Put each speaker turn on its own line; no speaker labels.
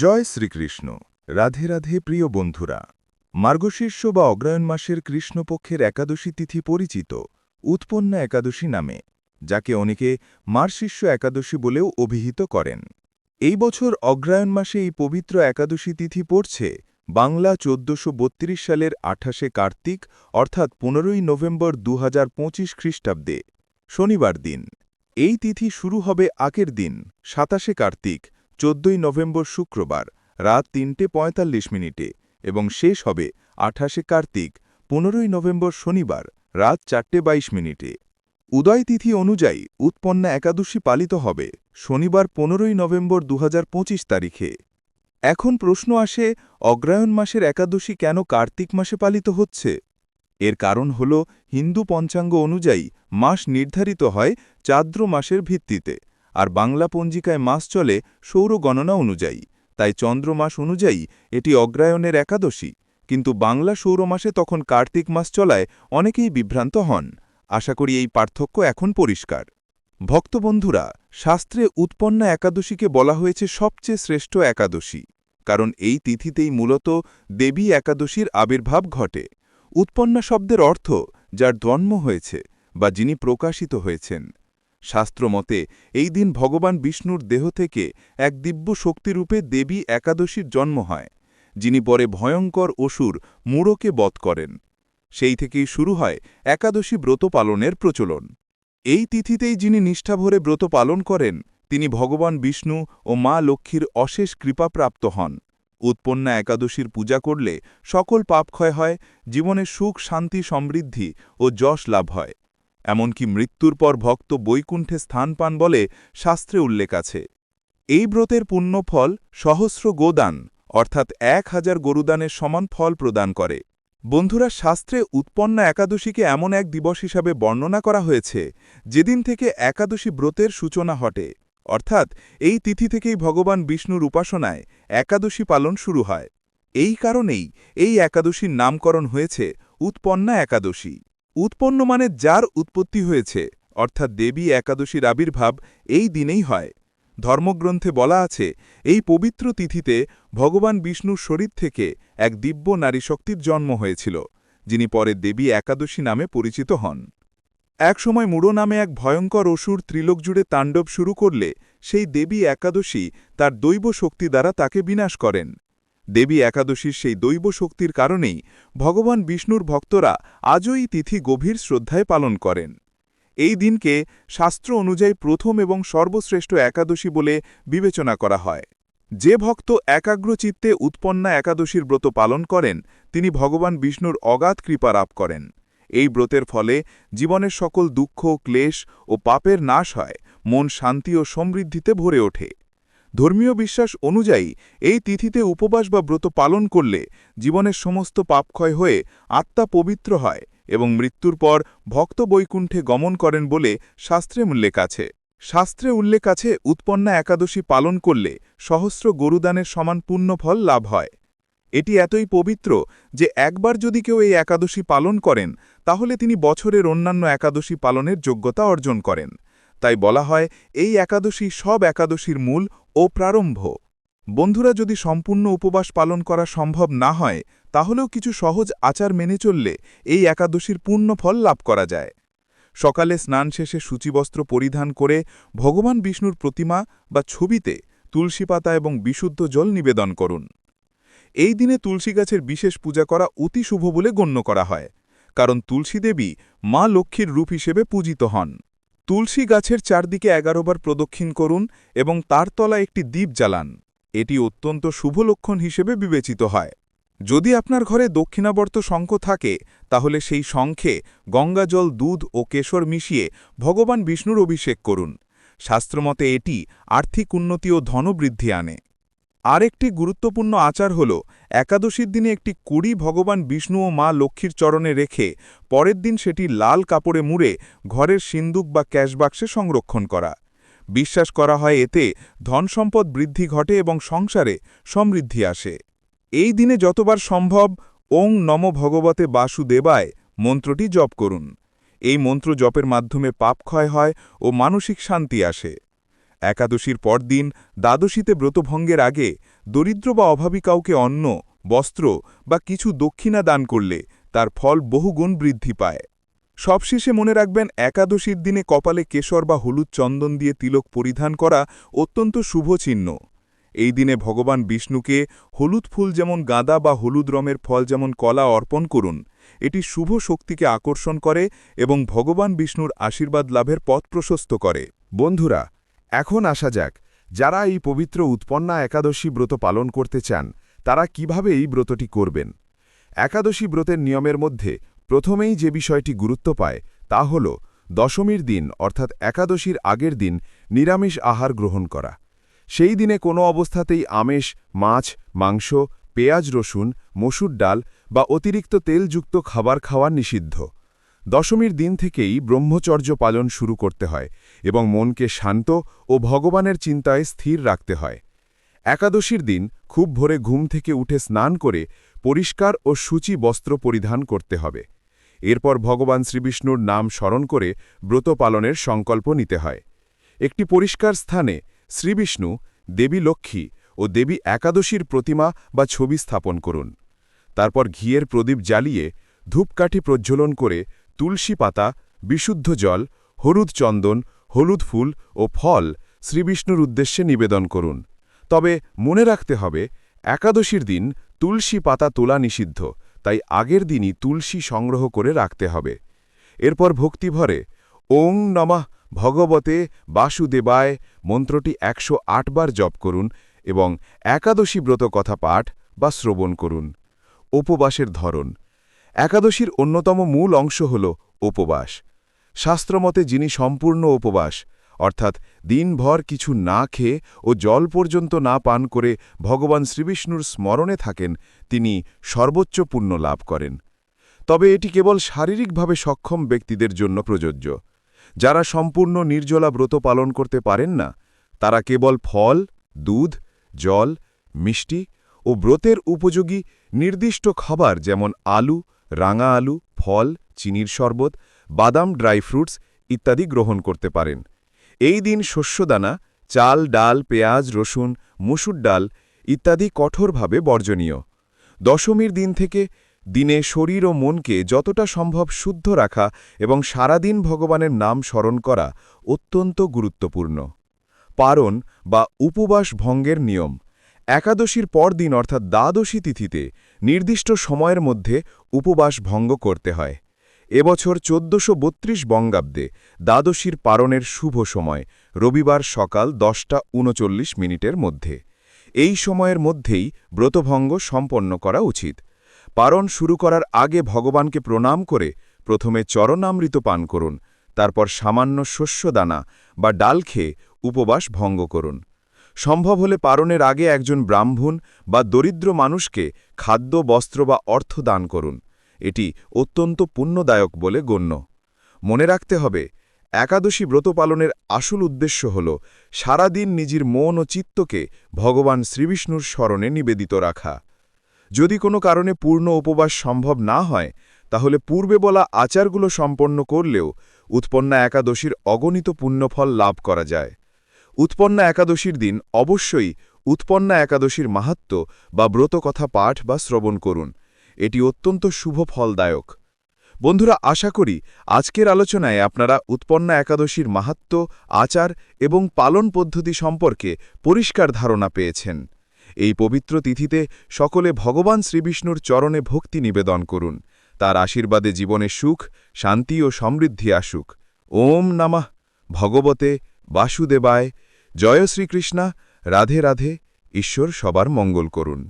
জয় শ্রীকৃষ্ণ। রাধে রাধে প্রিয় বন্ধুরা। মার্গশীর্ষ বা অগ্রায়ণ মাসের কৃষ্ণপক্ষের একাদশী তিথি পরিচিত উৎপন্না একাদশী নামে, যাকে অনেকে মার্শিষ্য একাদশী বলেও অভিহিত করেন। এই বছর অগ্রায়ণ মাসে এই পবিত্র একাদশী তিথি পড়ছে বাংলা চোদ্দশো সালের আঠাশে কার্তিক, অর্থাৎ পনেরোই নভেম্বর দু হাজার পঁচিশ খ্রিস্টাব্দে, শনিবার দিন। এই তিথি শুরু হবে আগের দিন, সাতাশে কার্তিক চোদ্দই নভেম্বর শুক্রবার রাত তিনটে পঁয়তাল্লিশ মিনিটে এবং শেষ হবে আঠাশে কার্তিক, পনেরোই নভেম্বর শনিবার রাত চারটে বাইশ মিনিটে। উদয় তিথি অনুযায়ী উৎপন্না একাদশী পালিত হবে শনিবার পনেরোই নভেম্বর দু হাজার পঁচিশ তারিখে। এখন প্রশ্ন আসে অগ্রায়ণ মাসের একাদশী কেন কার্তিক মাসে পালিত হচ্ছে? এর কারণ হল হিন্দু পঞ্চাঙ্গ অনুযায়ী মাস নির্ধারিত হয় চাদ্র মাসের ভিত্তিতে। আর বাংলা পঞ্জিকায় মাস চলে সৌর গণনা অনুযায়ী। তাই চন্দ্রমাস অনুযায়ী এটি অগ্রায়ণের একাদশী। কিন্তু বাংলা সৌর মাসে তখন কার্তিক মাস চলায় অনেকেই বিভ্রান্ত হন। আশা করি এই পার্থক্য এখন পরিষ্কার। ভক্তবন্ধুরা, শাস্ত্রে উৎপন্না একাদশীকে বলা হয়েছে সবচেয়ে শ্রেষ্ঠ একাদশী। কারণ এই তিথিতেই মূলত দেবী একাদশীর আবির্ভাব ঘটে। উৎপন্না শব্দের অর্থ, যার জন্ম হয়েছে বা যিনি প্রকাশিত হয়েছেন। শাস্ত্রমতে, এই দিন ভগবান বিষ্ণুর দেহ থেকে এক দিব্য শক্তিরূপে দেবী একাদশীর জন্ম হয়, যিনি পরে ভয়ঙ্কর অসুর মূঢ়কে বধ করেন। সেই থেকেই শুরু হয় একাদশী ব্রত পালনের প্রচলন। এই তিথিতেই যিনি নিষ্ঠাভরে ব্রত পালন করেন, তিনি ভগবান বিষ্ণু ও মা লক্ষ্মীর অশেষ কৃপাপ্রাপ্ত হন। উৎপন্না একাদশীর পূজা করলে সকল পাপক্ষয় হয়, জীবনে সুখ, শান্তি, সমৃদ্ধি ও যশ লাভ হয়। এমনকি মৃত্যুর পর ভক্ত বৈকুণ্ঠে স্থান পান বলে শাস্ত্রে উল্লেখ আছে। এই ব্রতের পুণ্যফল সহস্র গোদান, অর্থাৎ এক হাজার গরুদানের সমান ফল প্রদান করে। বন্ধুরা, শাস্ত্রে উৎপন্ন একাদশীকে এমন এক দিবস হিসাবে বর্ণনা করা হয়েছে, যেদিন থেকে একাদশী ব্রতের সূচনা ঘটে। অর্থাৎ এই তিথি থেকেই ভগবান বিষ্ণুর উপাসনায় একাদশী পালন শুরু হয়। এই কারণেই এই একাদশীর নামকরণ হয়েছে উৎপন্না একাদশী। উৎপন্ন মানে যার উৎপত্তি হয়েছে, অর্থাৎ দেবী একাদশীর আবির্ভাব এই দিনেই হয়। ধর্মগ্রন্থে বলা আছে, এই পবিত্র তিথিতে ভগবান বিষ্ণুর শরীর থেকে এক দিব্য নারী শক্তির জন্ম হয়েছিল, যিনি পরে দেবী একাদশী নামে পরিচিত হন। একসময় মুড়ো নামে এক ভয়ঙ্কর অসুর ত্রিলোক জুড়ে তাণ্ডব শুরু করলে সেই দেবী একাদশী তার দৈব শক্তি দ্বারা তাকে বিনাশ করেন। দেবী একাদশীর সেই দৈব শক্তির কারণেই ভগবান বিষ্ণুর ভক্তরা আজও এই তিথি গভীর শ্রদ্ধায় পালন করেন। এই দিনকে শাস্ত্র অনুযায়ী প্রথম এবং সর্বশ্রেষ্ঠ একাদশী বলে বিবেচনা করা হয়। যে ভক্ত একাগ্রচিত্তে উৎপন্না একাদশীর ব্রত পালন করেন, তিনি ভগবান বিষ্ণুর অগাধ কৃপা লাভ করেন। এই ব্রতের ফলে জীবনের সকল দুঃখ, ক্লেশ ও পাপের নাশ হয়, মন শান্তি ও সমৃদ্ধিতে ভরে ওঠে। ধর্মীয় বিশ্বাস অনুযায়ী এই তিথিতে উপবাস বা ব্রত পালন করলে জীবনের সমস্ত পাপক্ষয় হয়ে আত্মা পবিত্র হয় এবং মৃত্যুর পর ভক্ত বৈকুণ্ঠে গমন করেন বলে শাস্ত্রে উল্লেখ আছে। শাস্ত্রে উল্লেখ আছে, উৎপন্না একাদশী পালন করলে সহস্র গরুদানের সমান পুণ্যফল লাভ হয়। এটি এতই পবিত্র যে একবার যদি কেউ এই একাদশী পালন করেন, তাহলে তিনি বছরের অন্যান্য একাদশী পালনের যোগ্যতা অর্জন করেন। তাই বলা হয়, এই একাদশী সব একাদশীর মূল ও প্রারম্ভ। বন্ধুরা, যদি সম্পূর্ণ উপবাস পালন করা সম্ভব না হয়, তাহলেও কিছু সহজ আচার মেনে চললে এই একাদশীর পূর্ণ ফল লাভ করা যায়। সকালে স্নান শেষে সূচিবস্ত্র পরিধান করে ভগবান বিষ্ণুর প্রতিমা বা ছবিতে তুলসী পাতা এবং বিশুদ্ধ জল নিবেদন করুন। এই দিনে তুলসী গাছের বিশেষ পূজা করা অতি শুভ বলে গণ্য করা হয়, কারণ তুলসী দেবী মা লক্ষ্মীর রূপ হিসেবে পূজিত হন। তুলসী গাছের চারদিকে এগারোবার প্রদক্ষিণ করুন এবং তার তলা একটি দ্বীপ জ্বালান। এটি অত্যন্ত শুভ লক্ষণ হিসেবে বিবেচিত হয়। যদি আপনার ঘরে দক্ষিণাবর্ত শঙ্খ থাকে, তাহলে সেই শঙ্খে গঙ্গাজল দুধ ও কেশর মিশিয়ে ভগবান বিষ্ণুর অভিষেক করুন। শাস্ত্রমতে এটি আর্থিক উন্নতি ও ধনবৃদ্ধি আনে। আরেকটি গুরুত্বপূর্ণ আচার হল, একাদশীর দিনে একটি কুড়ি ভগবান বিষ্ণু ও মা লক্ষ্মীর চরণে রেখে, পরের দিন সেটি লাল কাপড়ে মুড়ে ঘরের সিন্দুক বা ক্যাশবাক্সে সংরক্ষণ করা। বিশ্বাস করা হয় এতে ধনসম্পদ বৃদ্ধি ঘটে এবং সংসারে সমৃদ্ধি আসে। এই দিনে যতবার সম্ভব ওং নম ভগবতে বাসুদেবায় মন্ত্রটি জপ করুন। এই মন্ত্র জপের মাধ্যমে পাপ ক্ষয় হয় ও মানসিক শান্তি আসে। একাদশীর পরদিন দ্বাদশীতে ব্রতভঙ্গের আগে দরিদ্র বা অভাবী কাউকে অন্ন, বস্ত্র বা কিছু দক্ষিণা দান করলে তার ফল বহুগুণ বৃদ্ধি পায়। সবশেষে মনে রাখবেন, একাদশীর দিনে কপালে কেশর বা হলুদ চন্দন দিয়ে তিলক পরিধান করা অত্যন্ত শুভ চিহ্ন। এই দিনে ভগবান বিষ্ণুকে হলুদ ফুল যেমন গাঁদা বা হলুদ রমের ফল যেমন কলা অর্পণ করুন, এটি শুভ শক্তিকে আকর্ষণ করে এবং ভগবান বিষ্ণুর আশীর্বাদ লাভের পথ প্রশস্ত করে।
বন্ধুরা এখন আসা যাক, যারা এই পবিত্র উৎপন্না একাদশী ব্রত পালন করতে চান, তারা কীভাবে এই ব্রতটি করবেন? একাদশী ব্রতের নিয়মের মধ্যে প্রথমেই যে বিষয়টি গুরুত্ব পায়, তা হল দশমীর দিন, অর্থাৎ একাদশীর আগের দিন নিরামিষ আহার গ্রহণ করা। সেই দিনে কোনো অবস্থাতেই আমেষ মাছ, মাংস, পেঁয়াজ রসুন, মসুর ডাল বা অতিরিক্ত তেলযুক্ত খাবার খাওয়া নিষিদ্ধ। দশমীর দিন থেকেই ব্রহ্মচর্য পালন শুরু করতে হয় এবং মনকে শান্ত ও ভগবানের চিন্তায় স্থির রাখতে হয়। একাদশীর দিন খুব ভোরে ঘুম থেকে উঠে স্নান করে পরিষ্কার ও সূচি বস্ত্র পরিধান করতে হবে। এরপর ভগবান শ্রীবিষ্ণুর নাম স্মরণ করে ব্রত পালনের সংকল্প নিতে হয়। একটি পরিষ্কার স্থানে শ্রীবিষ্ণু, দেবী লক্ষ্মী ও দেবী একাদশীর প্রতিমা বা ছবি স্থাপন করুন। তারপর ঘিয়ের প্রদীপ জ্বালিয়ে ধূপকাঠি প্রজ্বলন করে তুলসী পাতা, বিশুদ্ধ জল, হলুদ চন্দন, হলুদ ফুল ও ফল শ্রীবিষ্ণুর উদ্দেশ্যে নিবেদন করুন। তবে মনে রাখতে হবে, একাদশীর দিন তুলসী পাতা তোলা নিষিদ্ধ, তাই আগের দিনই তুলসী সংগ্রহ করে রাখতে হবে। এরপর ভক্তিভরে, ওং নমঃ ভগবতে বাসুদেবায় মন্ত্রটি একশো বার জপ করুন এবং একাদশী ব্রত কথা পাঠ বা শ্রবণ করুন। উপবাসের ধরন একাদশীর অন্যতম মূল অংশ হল উপবাস। শাস্ত্রমতে যিনি সম্পূর্ণ উপবাস, অর্থাৎ দিনভর কিছু না খেয়ে ও জল পর্যন্ত না পান করে ভগবান শ্রীবিষ্ণুর স্মরণে থাকেন, তিনি সর্বোচ্চ পুণ্য লাভ করেন। তবে এটি কেবল শারীরিকভাবে সক্ষম ব্যক্তিদের জন্য প্রযোজ্য। যারা সম্পূর্ণ নির্জলা ব্রত পালন করতে পারেন না, তারা কেবল ফল, দুধ, জল, মিষ্টি ও ব্রতের উপযোগী নির্দিষ্ট খাবার যেমন আলু রাঙা আলু, ফল, চিনির শরবত, বাদাম, ড্রাই ফ্রুটস ইত্যাদি গ্রহণ করতে পারেন। এই দিন শস্যদানা, চাল, ডাল, পেঁয়াজ, রসুন, মুসুর ডাল ইত্যাদি কঠোরভাবে বর্জনীয়। দশমীর দিন থেকে দিনে শরীর ও মনকে যতটা সম্ভব শুদ্ধ রাখা এবং সারাদিন ভগবানের নাম স্মরণ করা অত্যন্ত গুরুত্বপূর্ণ। পারণ বা উপবাস ভঙ্গের নিয়ম। একাদশীর পরদিন অর্থাৎ দ্বাদশী তিথিতে নির্দিষ্ট সময়ের মধ্যে উপবাস ভঙ্গ করতে হয়। এবছর চোদ্দশো বত্রিশ বঙ্গাব্দে দ্বাদশীর পারণের শুভ সময় রবিবার সকাল দশটা উনচল্লিশ মিনিটের মধ্যে। এই সময়ের মধ্যেই ব্রতভঙ্গ সম্পন্ন করা উচিত। পারণ শুরু করার আগে ভগবানকে প্রণাম করে প্রথমে চরণামৃত পান করুন, তারপর সামান্য শস্যদানা বা ডাল খেয়ে উপবাস ভঙ্গ করুন। সম্ভব হলে পারণের আগে একজন ব্রাহ্মণ বা দরিদ্র মানুষকে খাদ্য, বস্ত্র বা অর্থ দান করুন। এটি অত্যন্ত পুণ্যদায়ক বলে গণ্য। মনে রাখতে হবে, একাদশী ব্রত পালনের আসল উদ্দেশ্য হল সারাদিন নিজের মন ও চিত্তকে ভগবান শ্রীবিষ্ণুর স্মরণে নিবেদিত রাখা। যদি কোনো কারণে পূর্ণ উপবাস সম্ভব না হয়, তাহলে পূর্বে বলা আচারগুলো সম্পন্ন করলেও উৎপন্না একাদশীর অগণিত পুণ্যফল লাভ করা যায়। উৎপন্না একাদশীর দিন অবশ্যই উৎপন্না একাদশীর মাহাত্ম বা ব্রত কথা পাঠ বা শ্রবণ করুন। এটি অত্যন্ত শুভ ফলদায়ক। বন্ধুরা, আশা করি আজকের আলোচনায় আপনারা উৎপন্না একাদশীর মাহাত্ম, আচার এবং পালন পদ্ধতি সম্পর্কে পরিষ্কার ধারণা পেয়েছেন। এই পবিত্র তিথিতে সকলে ভগবান শ্রীবিষ্ণুর চরণে ভক্তি নিবেদন করুন। তার আশীর্বাদে জীবনে সুখ, শান্তি ও সমৃদ্ধি আসুক। ওম নামাহ ভগবতে বাসুদেবায় জয় শ্রীকৃষ্ণা রাধে রাধে ঈশ্বর সবার মঙ্গল করুন।